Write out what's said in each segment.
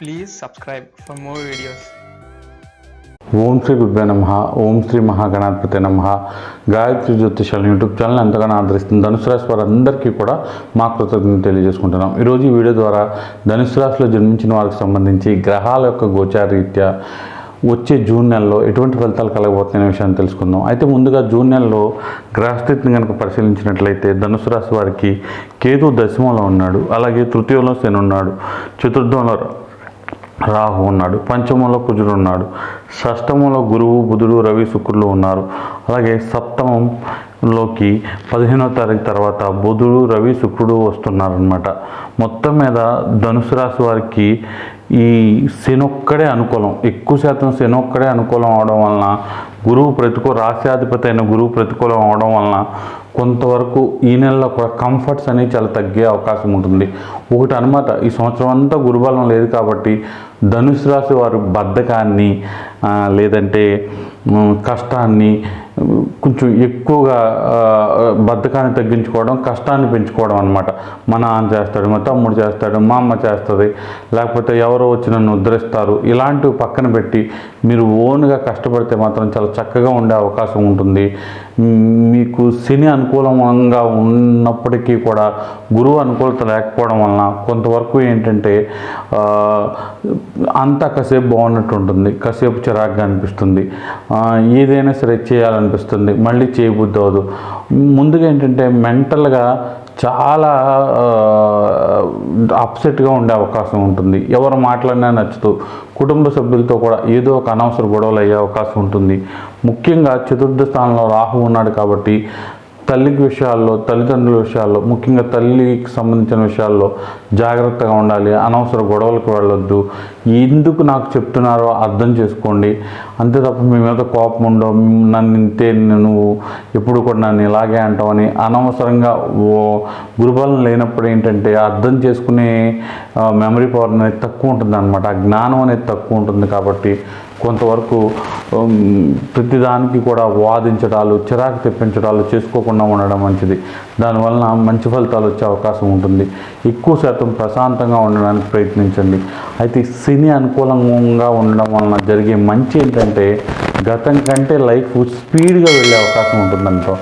Please subscribe for more videos ఓం శ్రీ గురుభ్య నమ ఓం శ్రీ మహాగణాధిపతి నమ. గాయత్రి జ్యోతిషాల యూట్యూబ్ ఛానల్ ఎంతగానో ఆదరిస్తుంది ధనుసు రాశి వారందరికీ కూడా మా కృతజ్ఞతలు తెలియజేసుకుంటున్నాం. ఈరోజు ఈ వీడియో ద్వారా ధనుసు రాశిలో జన్మించిన వారికి సంబంధించి గ్రహాల యొక్క గోచారీత్యా వచ్చే జూన్ నెలలో ఎటువంటి ఫలితాలు కలగబోతున్న విషయాన్ని తెలుసుకుందాం. అయితే ముందుగా జూన్ నెలలో గ్రహస్థితిని కనుక పరిశీలించినట్లయితే ధనుసు రాశి వారికి కేతు దశమంలో ఉన్నాడు. అలాగే తృతీయంలో శని ఉన్నాడు. చతుర్థంలో రాహు ఉన్నాడు పంచమంలో కుజుడు ఉన్నాడు షష్టమంలో గురువు బుధుడు రవి శుక్రులు ఉన్నారు. అలాగే సప్తమంలోకి పదిహేనో తారీఖు తర్వాత బుధుడు రవి శుక్రుడు వస్తున్నారనమాట మొత్తం మీద ధనుసు రాశి వారికి ఈ శనొక్కడే అనుకూలం. ఎక్కువ శాతం శనొక్కడే అనుకూలం అవడం వలన గురువు ప్రతికూల రాశ్యాధిపతి అయిన గురువు ప్రతికూలం అవడం వలన కొంతవరకు ఈ నెలలో కూడా కంఫర్ట్స్ అనేవి చాలా తగ్గే అవకాశం ఉంటుంది. ఒకటి అనమాట ఈ సంవత్సరం అంతా గురుబలం లేదు కాబట్టి ధనుసు రాశి వారు బద్ధకాన్ని లేదంటే కష్టాన్ని కొంచెం ఎక్కువగా బద్ధకాన్ని తగ్గించుకోవడం కష్టాన్ని పెంచుకోవడం అనమాట మా నాన్న చేస్తాడు మా తమ్ముడు చేస్తాడు మా అమ్మ చేస్తుంది లేకపోతే ఎవరో వచ్చి నన్ను ఉద్ధరిస్తారు ఇలాంటివి పక్కన పెట్టి మీరు ఓన్గా కష్టపడితే మాత్రం చాలా చక్కగా ఉండే అవకాశం ఉంటుంది. మీకు శని అనుకూలంగా ఉన్నప్పటికీ కూడా గురువు అనుకూలత లేకపోవడం వలన కొంతవరకు ఏంటంటే అంతా కాసేపు బాగున్నట్టు ఉంటుంది కాసేపు చిరాగ్గా అనిపిస్తుంది. ఏదైనా సరే చేయాలనిపిస్తుంది. మళ్ళీ చేయబుద్ధి అవ్వదు ముందుగా ఏంటంటే మెంటల్గా చాలా అప్సెట్గా ఉండే అవకాశం ఉంటుంది. ఎవరు మాట్లాడినా నచ్చుతూ కుటుంబ సభ్యులతో కూడా ఏదో ఒక అనవసర గొడవలు అయ్యే అవకాశం ఉంటుంది. ముఖ్యంగా చతుర్థ స్థానంలో రాహు ఉన్నాడు కాబట్టి తల్లికి విషయాల్లో తల్లిదండ్రుల విషయాల్లో ముఖ్యంగా తల్లికి సంబంధించిన విషయాల్లో జాగ్రత్తగా ఉండాలి అనవసర గొడవలకు వెళ్ళొద్దు. ఎందుకు నాకు చెప్తున్నారో అర్థం చేసుకోండి. అంతే తప్ప మీ మీద కోపం ఉండవు. నన్ను ఇంతే నువ్వు ఎప్పుడు కూడా నన్ను ఇలాగే అంటావని అనవసరంగా ఓ గురుబలం లేనప్పుడు ఏంటంటే అర్థం చేసుకునే మెమరీ పవర్ అనేది తక్కువ ఉంటుంది అనమాట ఆ జ్ఞానం అనేది తక్కువ ఉంటుంది కాబట్టి కొంతవరకు ప్రతిదానికి కూడా వాదించడాలు చిరాకు తెప్పించడాలు చేసుకోకుండా ఉండడం మంచిది. దానివలన మంచి ఫలితాలు వచ్చే అవకాశం ఉంటుంది. ఎక్కువ శాతం ప్రశాంతంగా ఉండడానికి ప్రయత్నించండి. అయితే శని అనుకూలంగా ఉండడం వలన జరిగే మంచి ఏంటంటే గతం కంటే లైఫ్ స్పీడ్గా వెళ్ళే అవకాశం ఉంటుందంట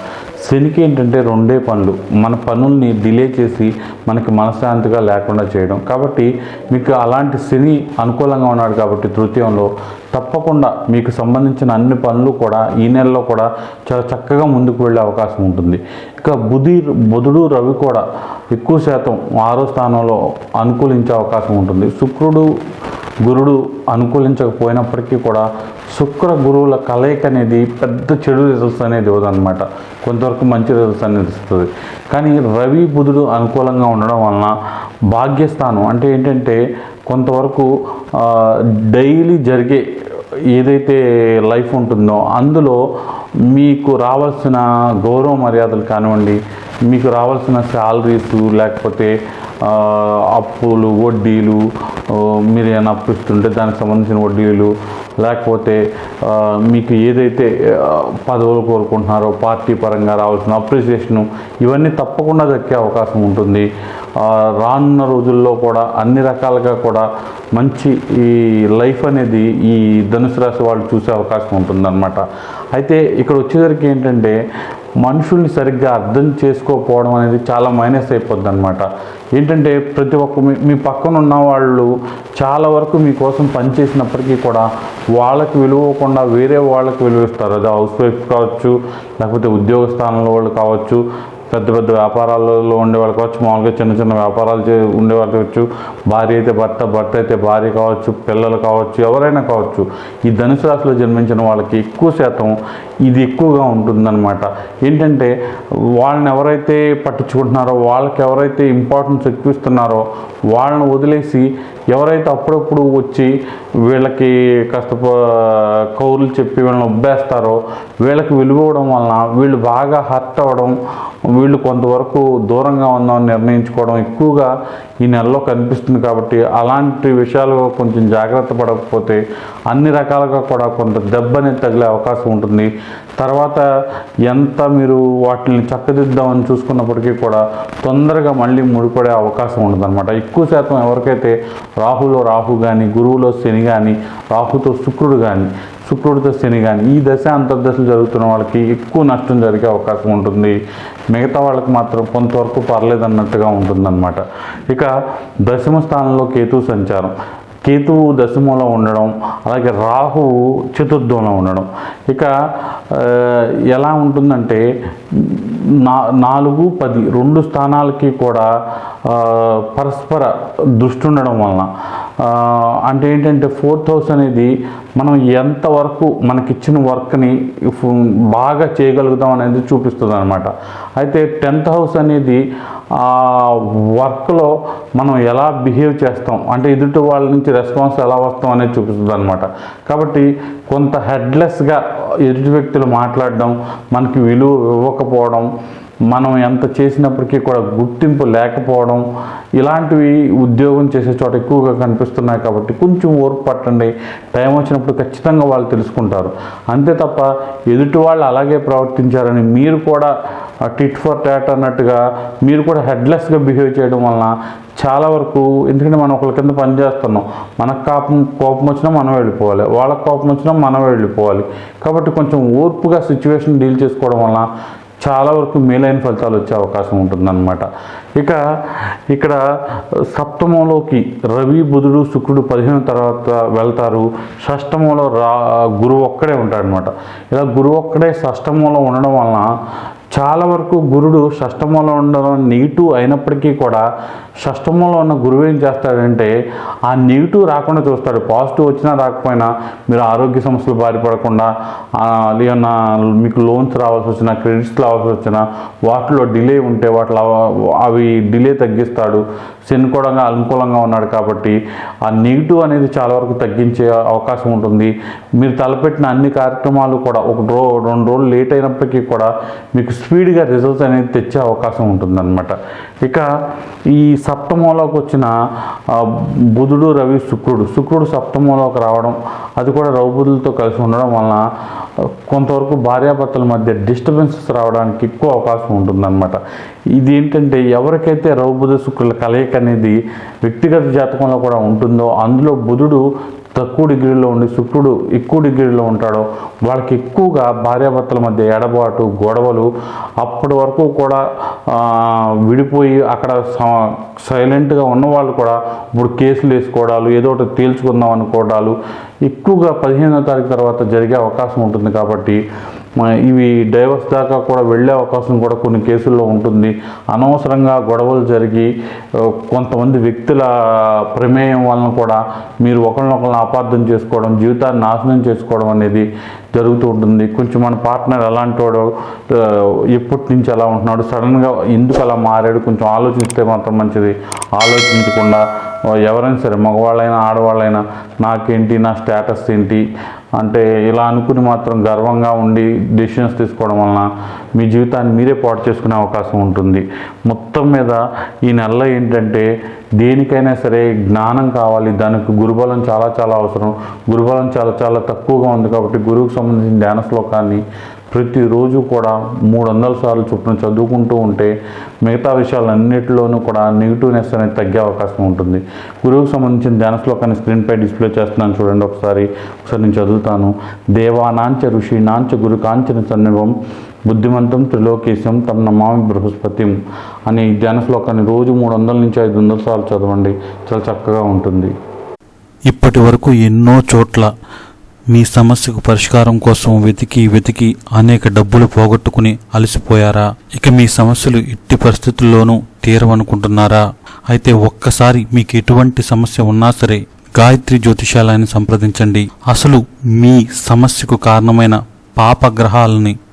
శనికి ఏంటంటే రెండే పనులు. మన పనుల్ని డిలే చేసి మనకి మనశ్శాంతిగా లేకుండా చేయడం. కాబట్టి మీకు అలాంటి శని అనుకూలంగా ఉన్నాడు కాబట్టి తృతీయంలో తప్పకుండా మీకు సంబంధించిన అన్ని పనులు కూడా ఈ నెలలో కూడా చాలా చక్కగా ముందుకు వెళ్ళే అవకాశం ఉంటుంది. ఇక బుధి బుధుడు రవి కూడా ఎక్కువ శాతం ఆరో స్థానంలో అనుకూలించే అవకాశం ఉంటుంది. శుక్రుడు గురుడు అనుకూలించకపోయినప్పటికీ కూడా శుక్ర గురువుల కలయిక అనేది పెద్ద చెడు రిజల్ట్స్ అనేది ఇవ్వదన్నమాట. కొంతవరకు మంచి రిజల్ట్స్ అనేది ఇస్తుంది. కానీ రవి బుధుడు అనుకూలంగా ఉండడం వలన భాగ్యస్థానం అంటే ఏంటంటే కొంతవరకు డైలీ జరిగే ఏదైతే లైఫ్ ఉంటుందో అందులో మీకు రావాల్సిన గౌరవ మర్యాదలు కానివ్వండి మీకు రావాల్సిన శాలరీస్ లేకపోతే అప్పులు వడ్డీలు మీరు ఏమైనా అప్పు ఇస్తుంటే దానికి సంబంధించిన వడ్డీలు లేకపోతే మీకు ఏదైతే పదవులు కోరుకుంటున్నారో పార్టీ పరంగా రావాల్సిన అప్రిసియేషను ఇవన్నీ తప్పకుండా దక్కే అవకాశం ఉంటుంది. రానున్న రోజుల్లో కూడా అన్ని రకాలుగా కూడా మంచి ఈ లైఫ్ అనేది ఈ ధనుసు రాశి వాళ్ళు చూసే అవకాశం ఉంటుందన్నమాట. అయితే ఇక్కడ వచ్చేసరికి ఏంటంటే మనుషుల్ని సరిగ్గా అర్థం చేసుకోకపోవడం అనేది చాలా మైనస్ అయిపోద్ది అనమాట ఏంటంటే ప్రతి ఒక్క మీ మీ పక్కన ఉన్న వాళ్ళు చాలా వరకు మీకోసం పనిచేసినప్పటికీ కూడా వాళ్ళకి విలువకుండా వేరే వాళ్ళకి విలువ ఇస్తారు. అది హౌస్ వైఫ్ కావచ్చు లేకపోతే ఉద్యోగ స్థానంలో వాళ్ళు కావచ్చు పెద్ద పెద్ద వ్యాపారాలలో ఉండే వాళ్ళు కావచ్చు మామూలుగా చిన్న చిన్న వ్యాపారాలు చే ఉండేవాళ్ళు కావచ్చు భార్య అయితే భర్త భర్త అయితే భార్య కావచ్చు పిల్లలు కావచ్చు ఎవరైనా కావచ్చు ఈ ధనుసు రాశిలో జన్మించిన వాళ్ళకి ఎక్కువ శాతం ఇది ఎక్కువగా ఉంటుందన్నమాట. ఏంటంటే వాళ్ళని ఎవరైతే పట్టించుకుంటున్నారో వాళ్ళకి ఎవరైతే ఇంపార్టెన్స్ ఎక్కువ ఇస్తున్నారో వాళ్ళని వదిలేసి ఎవరైతే అప్పుడప్పుడు వచ్చి వీళ్ళకి కాస్త కౌరులు చెప్పి వీళ్ళని ఉబ్బేస్తారో వీళ్ళకి వెలువడం వలన వీళ్ళు బాగా హర్ట్ అవ్వడం వీళ్ళు కొంతవరకు దూరంగా ఉందామని నిర్ణయించుకోవడం ఎక్కువగా ఈ నెలలో కనిపిస్తుంది కాబట్టి అలాంటి విషయాలు కొంచెం జాగ్రత్త పడకపోతే అన్ని రకాలుగా కూడా కొంత దెబ్బని తగిలే అవకాశం ఉంటుంది. తర్వాత ఎంత మీరు వాటిని చక్కదిద్దామని చూసుకున్నప్పటికీ కూడా తొందరగా మళ్ళీ ముడిపడే అవకాశం ఉండదన్నమాట. ఎక్కువ శాతం ఎవరికైతే రాహులో రాహు కానీ గురువులో శని కానీ రాహుతో శుక్రుడు కానీ శుక్రుడితో శని కానీ ఈ దశ అంతర్దశలు జరుగుతున్న వాళ్ళకి ఎక్కువ నష్టం జరిగే అవకాశం ఉంటుంది. మిగతా వాళ్ళకి మాత్రం కొంతవరకు పర్లేదన్నట్టుగా ఉంటుందన్నమాట. ఇక దశమ స్థానంలో కేతు సంచారం. కేతువు దశమంలో ఉండడం అలాగే రాహువు చతుర్థంలో ఉండడం. ఇక ఎలా ఉంటుందంటే నా నాలుగు పది రెండు స్థానాలకి కూడా పరస్పర దృష్టి ఉండడం వలన. అంటే ఏంటంటే ఫోర్త్ హౌస్ అనేది మనం ఎంతవరకు మనకిచ్చిన వర్క్ని బాగా చేయగలుగుతాం అనేది చూపిస్తుంది అనమాట అయితే టెన్త్ హౌస్ అనేది ఆ వర్క్లో మనం ఎలా బిహేవ్ చేస్తాం? అంటే ఎదుటి వాళ్ళ నుంచి రెస్పాన్స్ ఎలా వస్తాం అనేది చూపిస్తుంది అనమాట కాబట్టి కొంత హెడ్లెస్గా ఎదుటి వ్యక్తులు మాట్లాడడం మనకి విలువ ఇవ్వకపోవడం మనం ఎంత చేసినప్పటికీ కూడా గుర్తింపు లేకపోవడం ఇలాంటివి ఉద్యోగం చేసే చోట ఎక్కువగా కనిపిస్తున్నాయి కాబట్టి కొంచెం ఓర్పు పట్టండి. టైం వచ్చినప్పుడు ఖచ్చితంగా వాళ్ళు తెలుసుకుంటారు. అంతే తప్ప ఎదుటి వాళ్ళు అలాగే ప్రవర్తించారని మీరు కూడా టిట్ ఫర్ టాట్ అన్నట్టుగా మీరు కూడా హెడ్లెస్గా బిహేవ్ చేయడం వలన చాలా వరకు ఎందుకంటే మనం ఒకరి కింద పని చేస్తున్నాం. మనకు కోపం కోపం వచ్చినా మనం వెళ్ళిపోవాలి. వాళ్ళకి కోపం వచ్చినా మనం వెళ్ళిపోవాలి. కాబట్టి కొంచెం ఓర్పుగా సిచ్యువేషన్ డీల్ చేసుకోవడం వలన చాలా వరకు మేలైన ఫలితాలు వచ్చే అవకాశం ఉంటుందన్నమాట. ఇక ఇక్కడ సప్తమంలోకి రవి బుధుడు శుక్రుడు పదిహేను తర్వాత వెళ్తారు. షష్టమంలో రా గురువు ఒక్కడే ఉంటాడనమాట ఇలా గురువు ఒక్కడే షష్టమంలో ఉండడం వలన చాలా వరకు గురుడు షష్టమంలో ఉండడం నెగిటివ్ అయినప్పటికీ కూడా షష్టమంలో ఉన్న గురువు ఏం చేస్తాడంటే ఆ నెగిటివ్ రాకుండా చూస్తాడు. పాజిటివ్ వచ్చినా రాకపోయినా మీరు ఆరోగ్య సమస్యలు బారిపడకుండా లేదన్నా మీకు లోన్స్ రావాల్సి వచ్చినా క్రెడిట్స్ రావాల్సి వచ్చినా వాటిలో డిలే ఉంటే వాటిలో అవి డిలే తగ్గిస్తాడు. శని కూడా అనుకూలంగా ఉన్నాడు కాబట్టి ఆ నెగిటివ్ అనేది చాలా వరకు తగ్గించే అవకాశం ఉంటుంది. మీరు తలపెట్టిన అన్ని కార్యక్రమాలు కూడా ఒక రో రెండు రోజులు లేట్ అయినప్పటికీ కూడా మీకు స్పీడ్గా రిజల్ట్స్ అనేది తెచ్చే అవకాశం ఉంటుందన్నమాట. ఇక ఈ సప్తమంలోకి వచ్చిన బుధుడు రవి శుక్రుడు. శుక్రుడు సప్తమంలోకి రావడం అది కూడా రౌబుధులతో కలిసి ఉండడం వలన కొంతవరకు భార్యాభర్తల మధ్య డిస్టర్బెన్సెస్ రావడానికి ఎక్కువ అవకాశం ఉంటుందన్నమాట. ఇది ఏంటంటే ఎవరికైతే రౌబుధ శుక్రుల కలయిక అనేది వ్యక్తిగత జాతకంలో కూడా ఉంటుందో అందులో బుధుడు తక్కువ డిగ్రీలో ఉండి శుక్రుడు ఎక్కువ డిగ్రీలో ఉంటాడో వాళ్ళకి ఎక్కువగా భార్యాభర్తల మధ్య ఎడబాటు గొడవలు అప్పటి వరకు కూడా విడిపోయి అక్కడ స- సైలెంట్గా ఉన్న వాళ్ళు కూడా ఇప్పుడు కేసులు వేసుకోవడాలు ఏదో ఒకటి తేల్చుకుందాం అనుకోవడాలు ఎక్కువగా పదిహేనో తారీఖు తర్వాత జరిగే అవకాశం ఉంటుంది కాబట్టి ఇవి డైవర్స్ దాకా కూడా వెళ్ళే అవకాశం కూడా కొన్ని కేసుల్లో ఉంటుంది. అనవసరంగా గొడవలు జరిగి కొంతమంది వ్యక్తుల ప్రమేయం వలన కూడా మీరు ఒకరినొకరిని అపార్థం చేసుకోవడం జీవితాన్ని నాశనం చేసుకోవడం అనేది జరుగుతూ ఉంటుంది. కొంచెం మన పార్ట్నర్ అలాంటి వాడు ఎప్పటి నుంచి ఎలా ఉంటున్నాడు సడన్గా ఎందుకు అలా మారాడు కొంచెం ఆలోచిస్తే మాత్రం మంచిది. ఆలోచించకుండా ఎవరైనా సరే మగవాళ్ళైనా ఆడవాళ్ళైనా నాకేంటి నా స్టేటస్ ఏంటి అంటే ఇలా అనుకుని మాత్రం గర్వంగా ఉండి డెసిషన్స్ తీసుకోవడం వలన మీ జీవితాన్ని మీరే పాటు చేసుకునే అవకాశం ఉంటుంది. మొత్తం మీద ఈ నెలలో ఏంటంటే దేనికైనా సరే జ్ఞానం కావాలి. దానికి గురుబలం చాలా చాలా అవసరం. గురుబలం చాలా చాలా తక్కువగా ఉంది కాబట్టి గురువుకు సంబంధించిన ధ్యాన శ్లోకాన్ని ప్రతిరోజు కూడా మూడు వందల సార్లు చొప్పున చదువుకుంటూ ఉంటే మిగతా విషయాలన్నిటిలోనూ కూడా నెగిటివ్నెస్ అనేది తగ్గే అవకాశం ఉంటుంది. గురువుకు సంబంధించిన ధ్యాన శ్లోకాన్ని స్క్రీన్పై డిస్ప్లే చేస్తున్నాను చూడండి ఒకసారి. ఒకసారి నేను చదువుతాను. దేవానాంచ ఋషినాంచ గురు కాంచన సన్నివం బుద్ధిమంతం త్రిలోకేశం తమ నమామి బృహస్పతిం అనే ఈ ధ్యాన శ్లోకాన్ని రోజు మూడు వందల నుంచి ఐదు వందల సార్లు చదవండి. చాలా చక్కగా ఉంటుంది. ఇప్పటి వరకు ఎన్నో చోట్ల మీ సమస్యకు పరిష్కారం కోసం వెతికి వెతికి అనేక డబ్బులు పోగొట్టుకుని అలసిపోయారా? ఇక మీ సమస్యలు ఎట్టి పరిస్థితుల్లోనూ తీరవనుకుంటున్నారా? అయితే ఒక్కసారి మీకు ఎటువంటి సమస్య ఉన్నా సరే గాయత్రి జ్యోతిషాలయాన్ని సంప్రదించండి. అసలు మీ సమస్యకు కారణమైన పాపగ్రహాలని